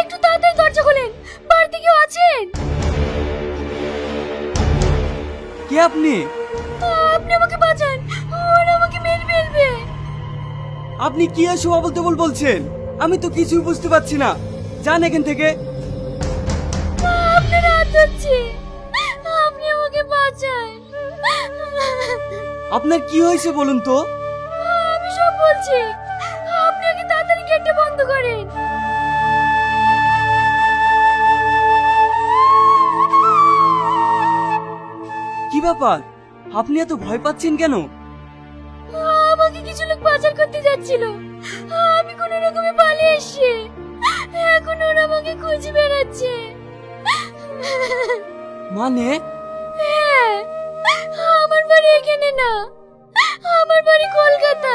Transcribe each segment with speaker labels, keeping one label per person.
Speaker 1: একটু তাড়াতাড়ি দরজা খোলেন। বাড়িতে কেউ আছেন? কে আপনি?
Speaker 2: আপনি আমাকে বাঁচান। ওরা আমাকে মেরে ফেলবে।
Speaker 1: আপনি কি এসব অবল তবল বলছেন? আমি তো কিছুই বুঝতে পারছি না। জান এখান থেকে।
Speaker 2: আপনার হাত আপনি আমাকে বাঁচান।
Speaker 1: আপনার কি হয়েছে বলুন তো?
Speaker 2: আমি সব বলছি।
Speaker 1: ব্যাপার? আপনি এত ভয় পাচ্ছেন কেন?
Speaker 2: আমাকে কিছু লোক পাচার করতে যাচ্ছিল। আমি কোনো রকমে পালিয়ে এসেছি। এখন ওরা আমাকে খুঁজে বেড়াচ্ছে।
Speaker 1: মানে?
Speaker 2: হ্যাঁ আমার বাড়ি এখানে না। আমার বাড়ি কলকাতা।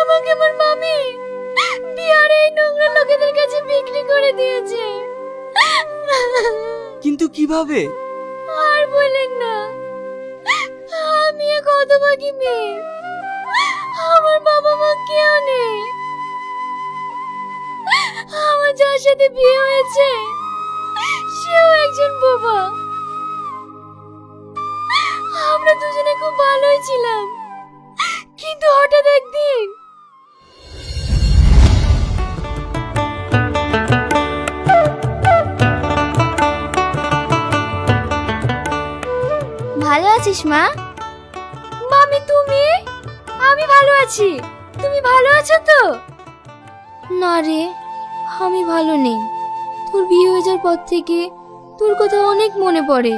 Speaker 2: আমাকে আমার মামি বিহারে এই নোংরা লোকেদের কাছে বিক্রি করে দিয়েছে।
Speaker 1: কিন্তু কীভাবে?
Speaker 2: বলেন না। আমি এক হতভাগী মেয়ে। আমার বাবা মা কেউ নেই আমার যার সাথে বিয়ে হয়েছে, সেও একজন বাবা। আমরা দুজনে খুব ভালোই ছিলাম। কিন্তু হঠাৎ একদিন ভালো আছিস, মা? মামি, তুমি? আমি ভালো আছি। তুমি ভালো আছো তো? না রে, আমি ভালো নেই। তোর বিয়ে হয়ে যাওয়ার পর থেকে তোর কথা অনেক মনে পড়ে।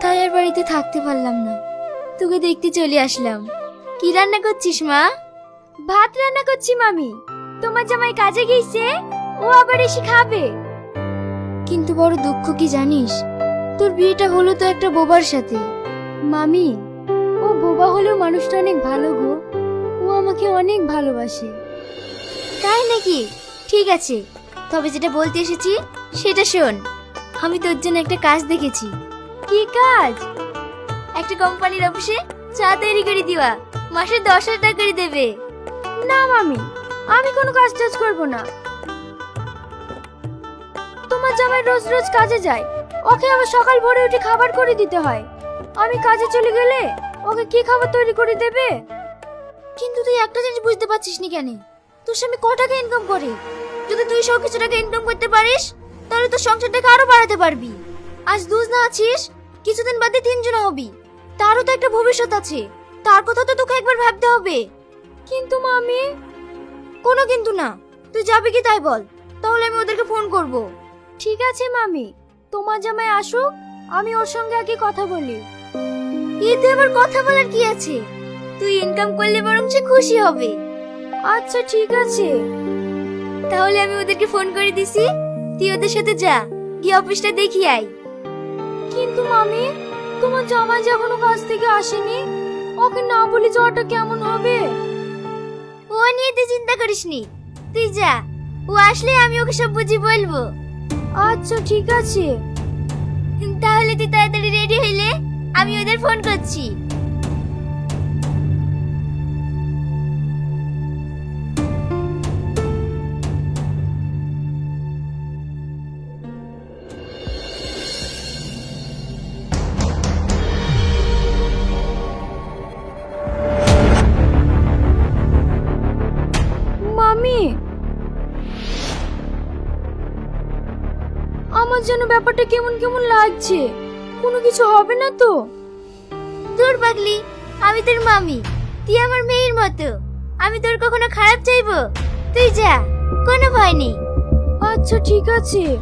Speaker 2: তাই আর বাড়িতে থাকতে পারলাম না। তোকে দেখতে চলে আসলাম। কি রান্না করছিস, মা? ভাত রান্না করছি, মামি। তোমার জামাই কাজে গিয়েছে ও আবার এসে খাবে। কিন্তু বড় দুঃখ কি জানিস? তোর বিয়েটা হলো তো একটা বোবার সাথে। মামি, ও বোবা হলেও মানুষটা অনেক ভালো গো। ও আমাকে অনেক ভালোবাসে। তাই নাকি? ঠিক আছে। তবে যেটা বলতে এসেছি, সেটা শোন। আমি তোর জন্য একটা কাজ দেখেছি। কি কাজ? একটা কোম্পানির অফিসে চা তৈরি করে দিবা। মাসে দশ হাজার টাকা করে দেবে। না মামি, আমি কোনো কাজ টাজ করব না। তোমার জামাই রোজ রোজ কাজে যায়। ওকে আবার সকাল ভোরে উঠে খাবার করে দিতে হয়। আমি কাজে চলে গেলে ওকে কি খাবার তৈরি করে দেবে? কিন্তু তুই একটা জিনিস বুঝতে পারছিস নি কেন? তোর স্বামী ক টাকা ইনকাম করে? যদি তুই সব কিছু টাকা ইনকাম করতে পারিস, তাহলে তোর সংসারটাকে আরও বাড়াতে পারবি। আজ দুজ না আছিস, কিছুদিন বাদে তিনজন হবি। তারও তো একটা ভবিষ্যৎ আছে। তার কথা তো তোকে একবার ভাবতে হবে। কিন্তু মামি, কোনো কিন্তু না। তুই যাবি কি তাই বল। তাহলে আমি ওদেরকে ফোন করব। ঠিক আছে, মামি। তোমার জামাই আসুক, আমি ওর সঙ্গে আগে কথা বলি। এতে আবার কথা বলার কি আছে? তুই ইনকাম করলে বরং সে খুশি হবে। আচ্ছা ঠিক আছে। তাহলে আমি ওদেরকে ফোন করে দিছি। তুই ওদের সাথে যা, গিয়ে অফিসটা দেখি আই কিন্তু মামি, তোমার জামাই যে এখনও কাজ থেকে আসেনি, ওকে না বলি যাওয়াটা কেমন হবে? ও নিয়ে তুই চিন্তা করিসনি। তুই যা, ও আসলে আমি ওকে সব বুঝি বলব। আচ্ছা ঠিক আছে। তাহলে তুই তাড়াতাড়ি রেডি হইলে আমি ওদের ফোন করছি। ব্যাপারটা কেমন কেমন লাগছে? কোনো কিছু হবে না তো? তোর পাগলি আমি তোর মামি। তুই আমার মেয়ের মতো। আমি তোর কখনো খারাপ চাইব? তুই যা কোনো ভয় নেই। আচ্ছা ঠিক আছে।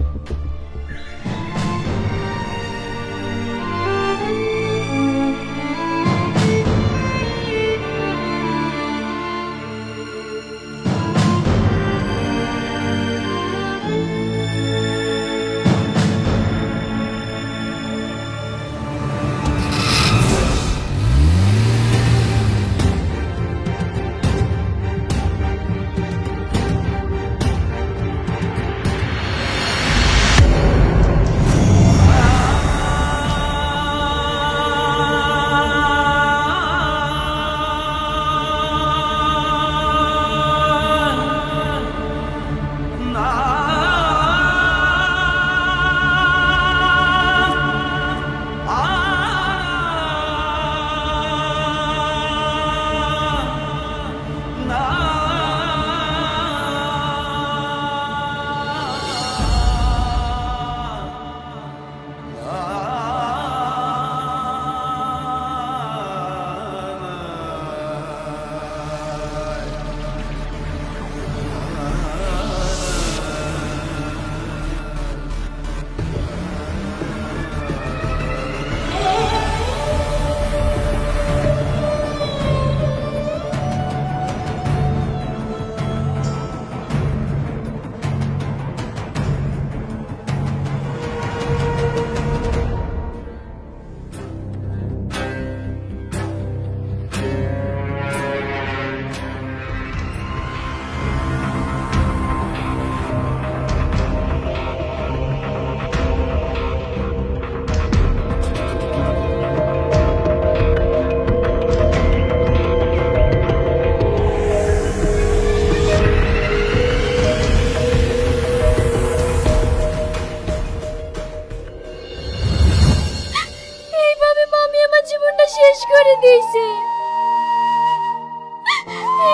Speaker 2: গেছে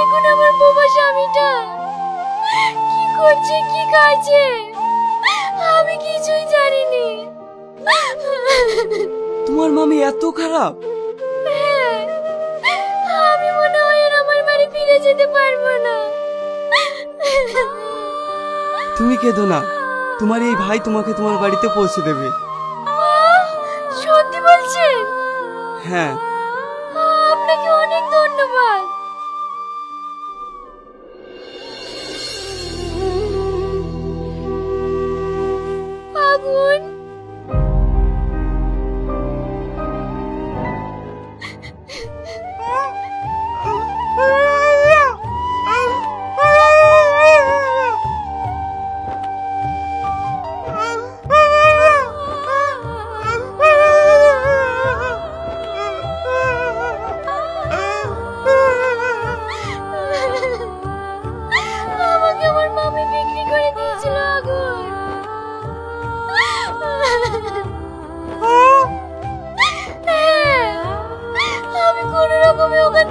Speaker 2: এখন আমার বোবা স্বামীটা কি করছে কি খাচ্ছে? আমি কিছুই জানিনি।
Speaker 1: তোমার মামি এত খারাপ?
Speaker 2: হ্যাঁ, আমি মনে হয় আর আমার বাড়ি ফিরে যেতে পারব না।
Speaker 1: তুমি কেঁদো না। তোমার এই ভাই তোমাকে তোমার বাড়িতে পৌঁছে দেবে।
Speaker 2: সত্যি বলছেন?
Speaker 1: হ্যাঁ।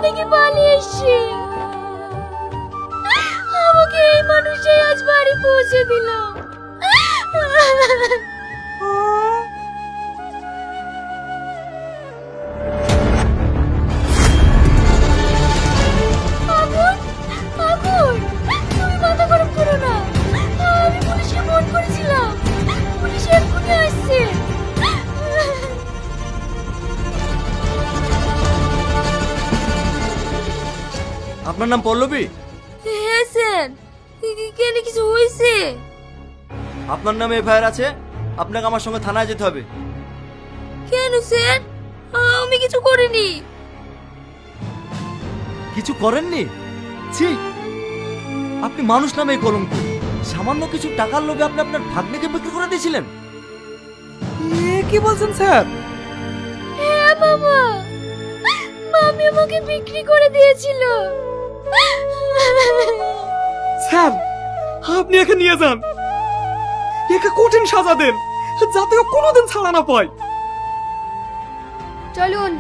Speaker 2: থেকে পালিয়ে এসছি আমাকে এই মানুষটাই আজ বাড়ি পৌঁছে দিল।
Speaker 3: নাম পল্লবী
Speaker 2: হ্যাঁ স্যার কেন কিছু হয়েছে
Speaker 3: আপনার নামে এফআইআর আছে আপনাকে আমার সঙ্গে থানায় যেতে হবে
Speaker 2: কেন স্যার আমি কিছু করিনি
Speaker 3: কিছু করেননি ছি আপনি মানুষ নামে কলঙ্ক সামান্য কিছু টাকার লোভে আপনি আপনার ভাগ্নেকে বিক্রি করে দিয়েছিলেন
Speaker 1: কি বলছেন স্যার
Speaker 2: হ্যাঁ বাবা মামি আমাকে বিক্রি করে দিয়েছিল
Speaker 1: স্যার, আপনি একে নিয়ে যান। একে কঠিন সাজা দেন, যাতে ও কোনোদিন ছাড়া না পায়।
Speaker 2: চলুন।